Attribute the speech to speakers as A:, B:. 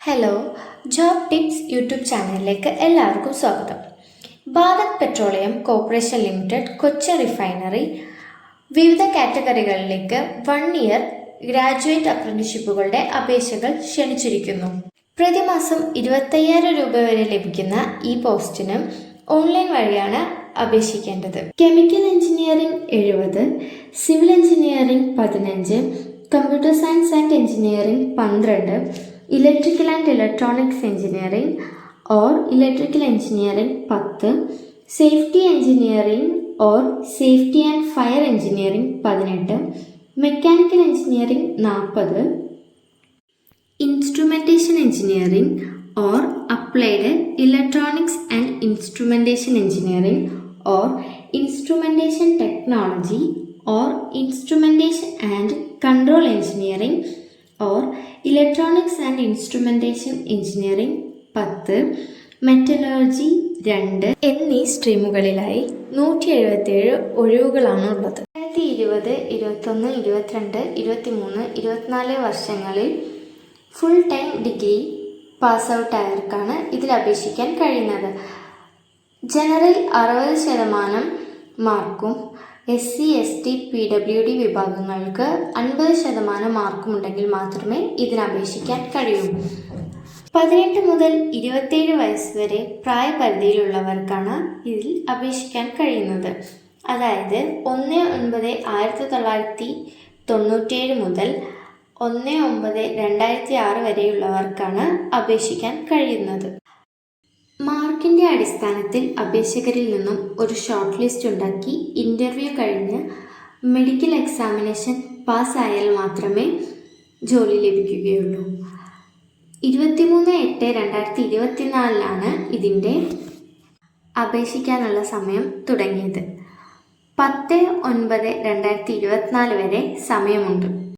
A: Hello job tips YouTube ചാനലിലേക്ക് എല്ലാവർക്കും സ്വാഗതം. Bharat Petroleum Corporation Limited Kochi refinery വിവിധ കാറ്റഗറികളിലേക്ക് വൺ ഇയർ ഗ്രാജുവേറ്റ് അപ്രന്റീഷിപ്പുകളുടെ അപേക്ഷകൾ ക്ഷണിച്ചിരിക്കുന്നു. പ്രതിമാസം ഇരുപത്തയ്യായിരം രൂപ വരെ ലഭിക്കുന്ന ഈ പോസ്റ്റിനും ഓൺലൈൻ വഴിയാണ് അപേക്ഷിക്കേണ്ടത്. കെമിക്കൽ എഞ്ചിനീയറിംഗ് എഴുപത് സിവിൽ എഞ്ചിനീയറിംഗ് പതിനഞ്ച് കമ്പ്യൂട്ടർ സയൻസ് ആൻഡ് എഞ്ചിനീയറിംഗ് പന്ത്രണ്ട് electrical and electronics engineering or electrical engineering പത്ത് safety engineering or safety and fire engineering പതിനെട്ട് മെക്കാനിക്കൽ എഞ്ചിനീയറിംഗ് നാൽപ്പത് instrumentation engineering or applied electronics and instrumentation engineering or instrumentation technology or instrumentation and control engineering or electronics and instrumentation engineering പത്ത് metallurgy രണ്ട് എന്നീ സ്ട്രീമുകളിലായി നൂറ്റി എഴുപത്തിയേഴ് ഒഴിവുകളാണ് ഉള്ളത്. രണ്ടായിരത്തി ഇരുപത് ഇരുപത്തൊന്ന് ഇരുപത്തിരണ്ട് ഇരുപത്തിമൂന്ന് ഇരുപത്തിനാല് വർഷങ്ങളിൽ full time degree pass out ആയവർക്കാണ് ഇതിൽ അപേക്ഷിക്കാൻ കഴിയുന്നത്. ജനറൽ അറുപത് ശതമാനം മാർക്കും S C S T P W D വിഭാഗങ്ങൾക്ക് അൻപത് ശതമാനം മാർക്കും ഉണ്ടെങ്കിൽ മാത്രമേ ഇതിനപേക്ഷിക്കാൻ കഴിയൂ. പതിനെട്ട് മുതൽ ഇരുപത്തേഴ് വയസ്സ് വരെ പ്രായപരിധിയിലുള്ളവർക്കാണ് ഇതിൽ അപേക്ഷിക്കാൻ കഴിയുന്നത്. അതായത് ഒന്ന് ഒൻപത് ആയിരത്തി തൊള്ളായിരത്തി തൊണ്ണൂറ്റേഴ് മുതൽ ഒന്ന് ഒമ്പത് രണ്ടായിരത്തി ആറ് വരെയുള്ളവർക്കാണ് അപേക്ഷിക്കാൻ കഴിയുന്നത്. മാർക്കിന്റെ അടിസ്ഥാനത്തിൽ അപേക്ഷകരിൽ നിന്നും ഒരു ഷോർട്ട് ലിസ്റ്റ് ഉണ്ടാക്കി ഇന്റർവ്യൂ കഴിഞ്ഞ് മെഡിക്കൽ എക്സാമിനേഷൻ പാസ്സായാൽ മാത്രമേ ജോലി ലഭിക്കുകയുള്ളൂ. ഇരുപത്തിമൂന്ന് എട്ട് രണ്ടായിരത്തി ഇരുപത്തിനാലിലാണ് ഇതിന്റെ അപേക്ഷിക്കാനുള്ള സമയം തുടങ്ങിയത്. പത്ത് ഒൻപത് രണ്ടായിരത്തി ഇരുപത്തിനാല് വരെ സമയമുണ്ട്.